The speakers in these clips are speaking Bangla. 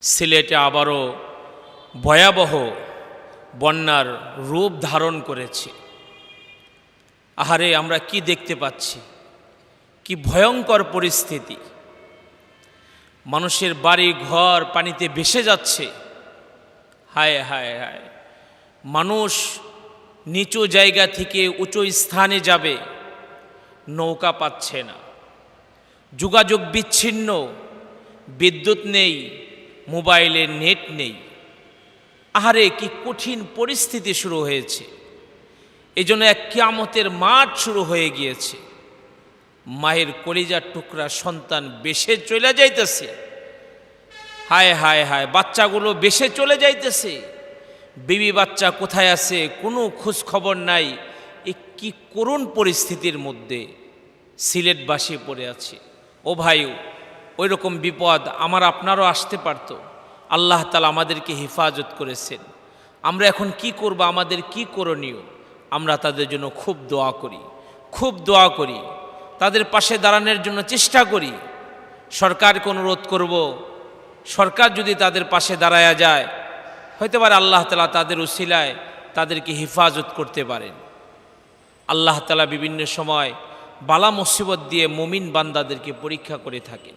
সিলেটে আবারও ভয়াবহ বন্যার রূপ ধারণ করেছে। আহারে, আমরা কি দেখতে পাচ্ছি? কি ভয়ঙ্কর পরিস্থিতি। মানুষের বাড়ি, ঘর পানিতে ভেসে যাচ্ছে। হায় হায় হায়। মানুষ নিচু জায়গা থেকে উঁচু স্থানে যাবে, নৌকা পাচ্ছে না। যোগাযোগ বিচ্ছিন্ন, বিদ্যুৎ নেই মোবাইলের নেট নেই। আহারে, কি কঠিন পরিস্থিতি শুরু হয়েছে। এই জন্য এক কিয়ামতের মাঠ শুরু হয়ে গিয়েছে। মায়ের কলিজার টুকরা সন্তান বেশে চলে যাইতেছে। হায় হায় হায়, বাচ্চাগুলো বেশে চলে যাইতেছে। বিবি বাচ্চা কোথায় আছে, কোনো খোঁজ খবর নাই। এ কি করুণ পরিস্থিতির মধ্যে সিলেটবাসী পড়ে আছে। ও ভাই ওই রকম বিপদ আমার আপনারও আসতে পারত। আল্লাহ তালা আমাদেরকে হেফাজত করেছেন। আমরা এখন কি করব, আমাদের কি করণীয়? আমরা তাদের জন্য খুব দোয়া করি, খুব দোয়া করি। তাদের পাশে দাঁড়ানোর জন্য চেষ্টা করি। সরকারকে অনুরোধ করব, সরকার যদি তাদের পাশে দাঁড়ায়া যায়, হয়তো পারে আল্লাহ তালা তাদের উসিলায় তাদেরকে হেফাজত করতে পারেন। আল্লাহ তালা বিভিন্ন সময় বালা মুসিবত দিয়ে মুমিন বান্দাদেরকে পরীক্ষা করে থাকেন।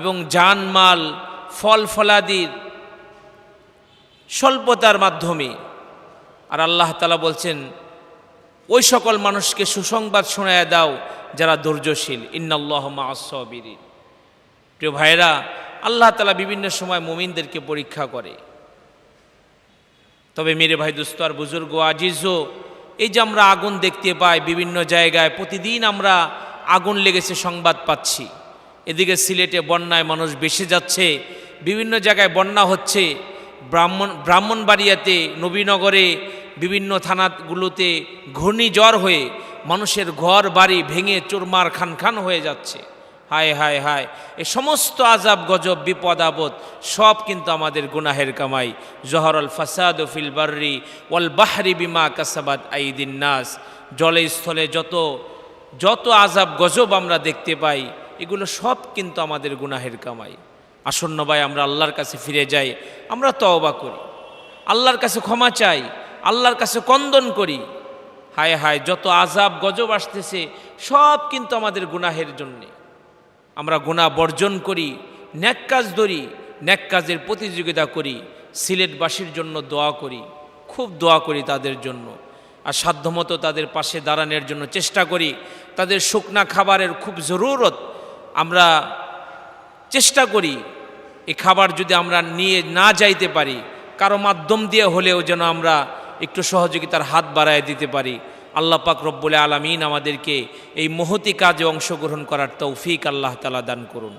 এবং জানমাল, ফল ফলাদির, স্বল্পতার মাধ্যমে। আর আল্লাহ তালা বলছেন, ওই সকল মানুষকে সুসংবাদ শোনায় দাও যারা ধৈর্যশীল। ইন্নাল্লাহ মাসবিরিন প্রিয় ভাইরা আল্লাহ তালা বিভিন্ন সময় মুমিনদেরকে পরীক্ষা করে। তবে মেরে ভাই দোস্ত আর বুজুর্গ আজিজও এই যে আমরা আগুন দেখতে পাই বিভিন্ন জায়গায়, প্রতিদিন আমরা আগুন লেগেছে সংবাদ পাচ্ছি। এদিকে সিলেটে বন্যায় মানুষ বেসে যাচ্ছে, বিভিন্ন জায়গায় বন্যা হচ্ছে। ব্রাহ্মণ, ব্রাহ্মণবাড়িয়াতে, নবীনগরে, বিভিন্ন থানাগুলোতে ঘূর্ণিঝড় হয়ে মানুষের ঘর বাড়ি ভেঙে চোরমার খান খান হয়ে যাচ্ছে। হায় হায় হায়, এ সমস্ত আজাব গজব, বিপদ, আপদ সব কিন্তু আমাদের গুনাহের কামাই। জহরল ফাসাদ ফিল বার্রি ওয়াল বাহরি বিমা কাসাবাদ আইদিন নাস। জলে স্থলে যত যত আজাব গজব আমরা দেখতে পাই এগুলো সব কিন্তু আমাদের গুনাহের কামাই। আসন্ন ভাই আমরা আল্লাহর কাছে ফিরে যাই, আমরা তওবা করি। আল্লাহর কাছে ক্ষমা চাই, আল্লাহর কাছে কন্দন করি। হায় হায়, যত আজাব গজব আসতেছে, সব কিন্তু আমাদের গুনাহের জন্যে। আমরা গুণা বর্জন করি, ন্যাক কাজ ধরি, ন্যাক কাজের প্রতিযোগিতা করি, সিলেটবাসীর জন্য দোয়া করি, খুব দোয়া করি তাদের জন্য। আর সাধ্যমতো তাদের পাশে দাঁড়ানোর জন্য চেষ্টা করি, তাদের শুকনা খাবারের খুব জরুরত আমরা চেষ্টা করি এই খাবার যদি আমরা নিয়ে না যাইতে পারি, কারও মাধ্যম দিয়ে হলেও যেন আমরা একটু সহযোগিতার হাত বাড়ায় দিতে পারি। আল্লাহ পাক রব্বুল আলমিন আমাদেরকে এই মহতি কাজে অংশগ্রহণ করার তৌফিক আল্লাহ তালা দান করুন।